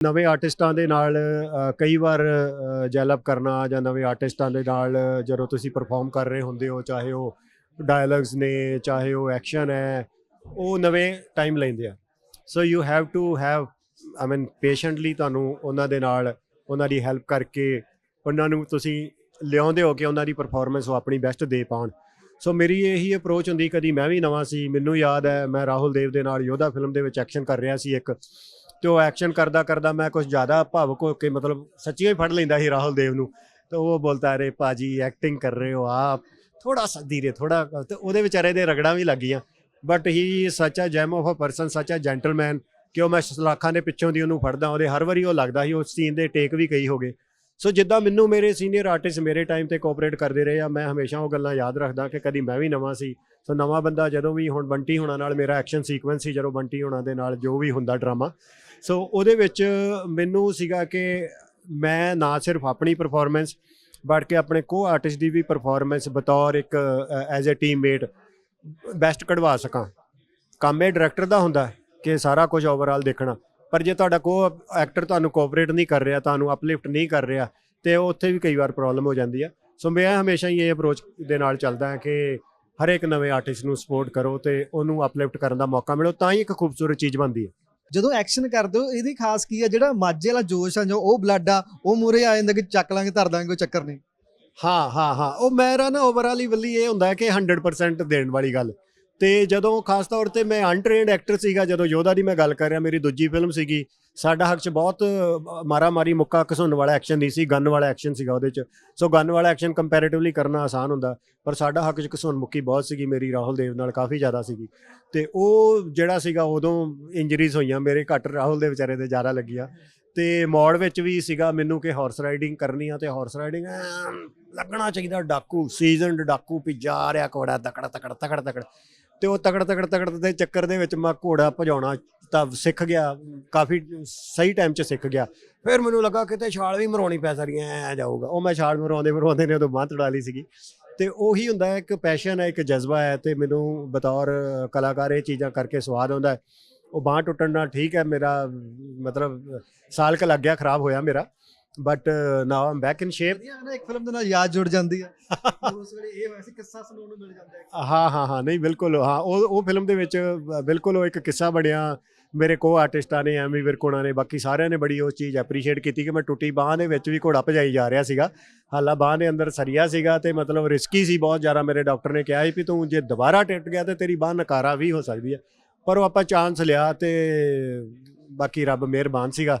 ਨਵੇਂ ਆਰਟਿਸਟਾਂ ਦੇ ਨਾਲ ਕਈ ਵਾਰ ਜੈਲਅਪ ਕਰਨਾ ਜਾਂ ਨਵੇਂ ਆਰਟਿਸਟਾਂ ਦੇ ਨਾਲ ਜਦੋਂ ਤੁਸੀਂ ਪਰਫਾਰਮ ਕਰ ਰਹੇ ਹੁੰਦੇ ਹੋ, ਚਾਹੇ ਉਹ ਡਾਇਲੌਗਸ ਨੇ, ਚਾਹੇ ਉਹ ਐਕਸ਼ਨ ਹੈ, ਉਹ ਨਵੇਂ ਟਾਈਮ ਲੈਂਦੇ ਆ। So you have to have I mean patiently ਤੁਹਾਨੂੰ ਉਹਨਾਂ ਦੇ ਨਾਲ, ਉਹਨਾਂ ਦੀ ਹੈਲਪ ਕਰਕੇ ਉਹਨਾਂ ਨੂੰ ਤੁਸੀਂ ਲਿਆਉਂਦੇ ਹੋ ਕਿ ਉਹਨਾਂ ਦੀ ਪਰਫਾਰਮੈਂਸ ਉਹ ਆਪਣੀ ਬੈਸਟ ਦੇ ਪਾਉਣ। ਸੋ ਮੇਰੀ ਇਹੀ ਅਪਰੋਚ ਹੁੰਦੀ, ਕਦੀ ਮੈਂ ਵੀ ਨਵਾਂ ਸੀ, ਮੈਨੂੰ ਯਾਦ ਹੈ, ਮੈਂ ਰਾਹੁਲ ਦੇਵ ਦੇ ਨਾਲ ਯੋਧਾ ਫਿਲਮ ਦੇ ਵਿੱਚ ਐਕਸ਼ਨ ਕਰ ਰਿਹਾ ਸੀ ਇੱਕ। ਤੇ ਉਹ ਐਕਸ਼ਨ ਕਰਦਾ ਕਰਦਾ ਮੈਂ ਕੁਝ ਜ਼ਿਆਦਾ ਭਾਵੁਕ ਹੋ ਕੇ ਮਤਲਬ ਸੱਚੀਆਂ ਹੀ ਫੜ ਲੈਂਦਾ ਸੀ ਰਾਹੁਲ ਦੇਵ ਨੂੰ। ਤੇ ਉਹ ਬੋਲਤਾ ਅਰੇ ਪਾਜੀ ਐਕਟਿੰਗ ਕਰ ਰਹੇ ਹੋ ਆਪ। ਥੋੜਾ ਸਾ, ਧੀਰੇ ਥੋੜਾ ਤੇ ਉਹਦੇ ਵਿਚਾਰੇ ਦੇ ਰਗੜਾਂ ਵੀ ਲੱਗੀਆਂ but he such a gem of a person such a gentleman ਕਿ ਉਹ ਮੈਂ ਸਲਾਖਾਂ ਦੇ ਪਿੱਛੋਂ ਦੀ ਉਹਨੂੰ ਫੜਦਾ, ਉਹਦੇ ਹਰ ਵਾਰੀ ਉਹ ਲੱਗਦਾ ਸੀ, ਉਸ ਸੀਨ ਦੇ ਟੇਕ ਵੀ ਕਈ ਹੋ ਗਏ। ਸੋ ਜਿੱਦਾਂ ਮੈਨੂੰ ਮੇਰੇ ਸੀਨੀਅਰ ਆਰਟਿਸਟ ਮੇਰੇ ਟਾਈਮ ਤੇ ਕੋਆਪਰੇਟ ਕਰਦੇ ਰਹੇ ਆ, ਮੈਂ ਹਮੇਸ਼ਾ ਉਹ ਗੱਲਾਂ ਯਾਦ ਰੱਖਦਾ ਕਿ ਕਦੀ ਮੈਂ ਵੀ ਨਵਾਂ ਸੀ। ਸੋ ਨਵਾਂ ਬੰਦਾ ਜਦੋਂ ਵੀ ਹੁਣ ਬੰਟੀ ਹੋਣਾ ਨਾਲ ਮੇਰਾ ਐਕਸ਼ਨ ਸੀਕੁਐਂਸ ਸੀ, ਜਦੋਂ ਬੰਟੀ ਹੋਣਾ ਦੇ ਨਾਲ ਜੋ ਵੀ ਹੁੰਦਾ ਡਰਾਮਾ ਸੋ ਉਹਦੇ ਵਿੱਚ ਮੈਨੂੰ ਸੀਗਾ ਕਿ ਮੈਂ ਨਾ ਸਿਰਫ ਆਪਣੀ ਪਰਫਾਰਮੈਂਸ ਬਟ ਕਿ ਆਪਣੇ ਕੋ ਆਰਟਿਸਟ ਦੀ ਵੀ ਪਰਫਾਰਮੈਂਸ ਬਤੌਰ ਇੱਕ ਐਜ਼ ਅ ਟੀਮਮੇਟ ਬੈਸਟ ਕਢਵਾ ਸਕਾਂ। ਕੰਮ ਇਹ ਡਾਇਰੈਕਟਰ ਦਾ ਹੁੰਦਾ ਕਿ ਸਾਰਾ ਕੁਝ ਓਵਰਆਲ ਦੇਖਣਾ। ਪਰ ਜੇ ਤੁਹਾਡਾ ਕੋ ਐਕਟਰ ਤੁਹਾਨੂੰ ਕੋਆਪਰੇਟ ਨਹੀਂ ਕਰ ਰਿਹਾ ਤੁਹਾਨੂੰ ਅਪਲਿਫਟ ਨਹੀਂ ਕਰ ਰਿਹਾ ਤੇ ਉੱਥੇ ਵੀ ਕਈ ਵਾਰ ਪ੍ਰੋਬਲਮ ਹੋ ਜਾਂਦੀ ਹੈ ਸੋ ਮੈਂ ਹਮੇਸ਼ਾ ਹੀ ਇਹ ਅਪਰੋਚ ਦੇ ਨਾਲ ਚੱਲਦਾ ਹਾਂ ਕਿ ਹਰ ਇੱਕ ਨਵੇਂ ਆਰਟਿਸਟ ਨੂੰ ਸਪੋਰਟ ਕਰੋ ਤੇ ਉਹਨੂੰ ਅਪਲਿਫਟ ਕਰਨ ਦਾ ਮੌਕਾ ਮਿਲੋ ਤਾਂ ਹੀ ਇੱਕ ਖੂਬਸੂਰਤ ਚੀਜ਼ ਬਣਦੀ ਹੈ। ਜਦੋਂ ਐਕਸ਼ਨ ਕਰਦੇ ਹੋ ਇਹਦੀ ਖਾਸ ਕੀ ਆ? ਜਿਹੜਾ ਮਾਝੇ ਵਾਲਾ ਜੋਸ਼ ਆ ਜੋ ਉਹ ਬਲੱਡ ਆ ਉਹ ਮੂਰੇ ਆ ਜਾਂਦਾ ਕਿ ਚੱਕ ਲਾਂਗੇ ਧਰ ਦਾਂਗੇ ਕੋਈ ਚੱਕਰ ਨਹੀਂ। ਹਾਂ ਹਾਂ ਹਾਂ। ਉਹ ਮੇਰਾ ਨਾ ਓਵਰਆਲ ਹੀ ਵੱਲੀ ਇਹ ਹੁੰਦਾ ਕਿ 100% ਦੇਣ ਵਾਲੀ ਗੱਲ। ਤੇ ਜਦੋਂ ਖਾਸ ਤੌਰ ਤੇ ਮੈਂ ਅਨਟ੍ਰੇਨਡ ਐਕਟਰ ਸੀਗਾ, ਜਦੋਂ ਯੋਧਾ ਦੀ ਮੈਂ ਗੱਲ ਕਰ ਰਿਹਾ, ਮੇਰੀ ਦੂਜੀ ਫਿਲਮ ਸੀਗੀ, ਸਾਡਾ ਹੱਕ 'ਚ ਬਹੁਤ ਮਾਰਾ ਮਾਰੀ ਮੁੱਕਾ ਘਸੁੰਨ ਵਾਲਾ ਐਕਸ਼ਨ ਨਹੀਂ ਸੀ ਗਨ ਵਾਲਾ ਐਕਸ਼ਨ ਸੀਗਾ ਉਹਦੇ 'ਚ। ਸੋ ਗਨ ਵਾਲਾ ਐਕਸ਼ਨ ਕੰਪੈਰੀਟਿਵਲੀ ਕਰਨਾ ਆਸਾਨ ਹੁੰਦਾ, ਪਰ ਸਾਡਾ ਹੱਕ 'ਚ ਘਸੁੰਨ ਮੁੱਕੀ ਬਹੁਤ ਸੀਗੀ, ਮੇਰੀ ਰਾਹੁਲ ਦੇਵ ਨਾਲ ਕਾਫੀ ਜ਼ਿਆਦਾ ਸੀਗੀ। ਤੇ ਉਹ ਜਿਹੜਾ ਸੀਗਾ, ਉਦੋਂ ਇੰਜਰੀਜ਼ ਹੋਈਆਂ, ਮੇਰੇ ਘੱਟ ਰਾਹੁਲ ਦੇ ਵਿਚਾਰੇ ਦੇ ਜ਼ਿਆਦਾ ਲੱਗੀਆਂ। ਤੇ ਮੌੜ ਵਿੱਚ ਵੀ ਸੀਗਾ ਮੈਨੂੰ ਕਿ ਹਾਰਸ ਰਾਈਡਿੰਗ ਕਰਨੀ ਆ, ਤੇ ਹਾਰਸ ਰਾਈਡਿੰਗ ਲੱਗਣਾ ਚਾਹੀਦਾ, ਡਾਕੂ ਸੀਜ਼ਨਡ ਡਾਕੂ ਵੀ ਜਾ ਰਿਹਾ ਘੋੜਾ, ਤਕੜ ਤਕੜ ਤਕੜ ਤਕੜ। ਤੇ ਉਹ ਤਕੜ ਤਕੜ ਤਕੜ ਦੇ ਚੱਕਰ ਦੇ ਵਿੱਚ ਮੈਂ ਘੋੜਾ ਭਜਾਉਣਾ ਤਾਂ ਸਿੱਖ ਗਿਆ, ਕਾਫੀ ਸਹੀ ਟਾਈਮ 'ਚ ਸਿੱਖ ਗਿਆ। ਫਿਰ ਮੈਨੂੰ ਲੱਗਾ ਕਿਤੇ ਛਾਲ ਵੀ ਮਰਾਉਣੀ ਪੈ ਸਕਦੀ ਐ ਜਾਊਗਾ। ਉਹ ਮੈਂ ਛਾਲ ਮਰਾਉਂਦੇ ਮਰਾਉਂਦੇ ਨੇ ਉਦੋਂ ਬਾਂਹ ਤੜਾ ਲਈ ਸੀਗੀ। ਤੇ ਉਹੀ ਹੁੰਦਾ ਹੈ ਇੱਕ ਪੈਸ਼ਨ ਹੈ ਇੱਕ ਜਜ਼ਬਾ ਹੈ ਤੇ ਮੈਨੂੰ ਬਤੌਰ ਕਲਾਕਾਰ ਇਹ ਚੀਜ਼ਾਂ ਕਰਕੇ ਸਵਾਦ ਆਉਂਦਾ ਹੈ ਉਹ ਬਾਂਹ ਟੁੱਟਣ ਨਾਲ ਠੀਕ ਹੈ ਮੇਰਾ ਮਤਲਬ ਸਾਲ ਕ ਲੱਗ ਗਿਆ, ਖਰਾਬ ਹੋਇਆ ਮੇਰਾ। But now I'm back in shape ਵਧੀਆ ਨਾ ਇੱਕ ਫਿਲਮ ਦੇ ਨਾਲ ਯਾਦ ਜੁੜ ਜਾਂਦੀ ਆ। ਉਸ ਵੇਲੇ ਇਹ ਵੈਸੇ ਕਿੱਸਾ ਸੁਣਨ ਨੂੰ ਮਿਲ ਜਾਂਦਾ ਹੈ ਹਾਂ ਹਾਂ ਹਾਂ ਨਹੀਂ ਬਿਲਕੁਲ ਹਾਂ ਉਹ ਉਹ ਫਿਲਮ ਦੇ ਵਿੱਚ ਬਿਲਕੁਲ ਉਹ ਇੱਕ ਕਿੱਸਾ ਬਣਿਆ। ਮੇਰੇ ਕੋ ਆਰਟਿਸਟਾਂ ਨੇ ਐਮੀ ਵਿਰਕੋਣਾ ਨੇ ਬਾਕੀ ਸਾਰਿਆਂ ਨੇ ਬੜੀ ਉਹ ਚੀਜ਼ ਐਪਰੀਸ਼ੀਏਟ ਕੀਤੀ ਕਿ ਮੈਂ ਟੁੱਟੀ ਬਾਹ ਦੇ ਵਿੱਚ ਵੀ ਘੋੜਾ ਭਜਾਈ ਜਾ ਰਿਹਾ ਸੀਗਾ। ਹਾਲਾ ਬਾਹ ਦੇ ਅੰਦਰ ਸਰੀਆ ਸੀਗਾ ਤੇ ਮਤਲਬ ਰਿਸਕੀ ਸੀ ਬਹੁਤ ਜ਼ਿਆਦਾ ਮੇਰੇ ਡਾਕਟਰ ਨੇ ਕਿਹਾ ਸੀ ਵੀ ਤੂੰ ਜੇ ਦੁਬਾਰਾ ਟੁੱਟ ਗਿਆ ਤੇ ਤੇਰੀ ਬਾਹ ਨਕਾਰਾ ਵੀ ਹੋ ਸਕਦੀ ਹੈ ਪਰ ਉਹ ਆਪਾਂ ਚਾਂਸ ਲਿਆ ਤੇ ਬਾਕੀ ਰੱਬ ਮਿਹਰਬਾਨ ਸੀਗਾ।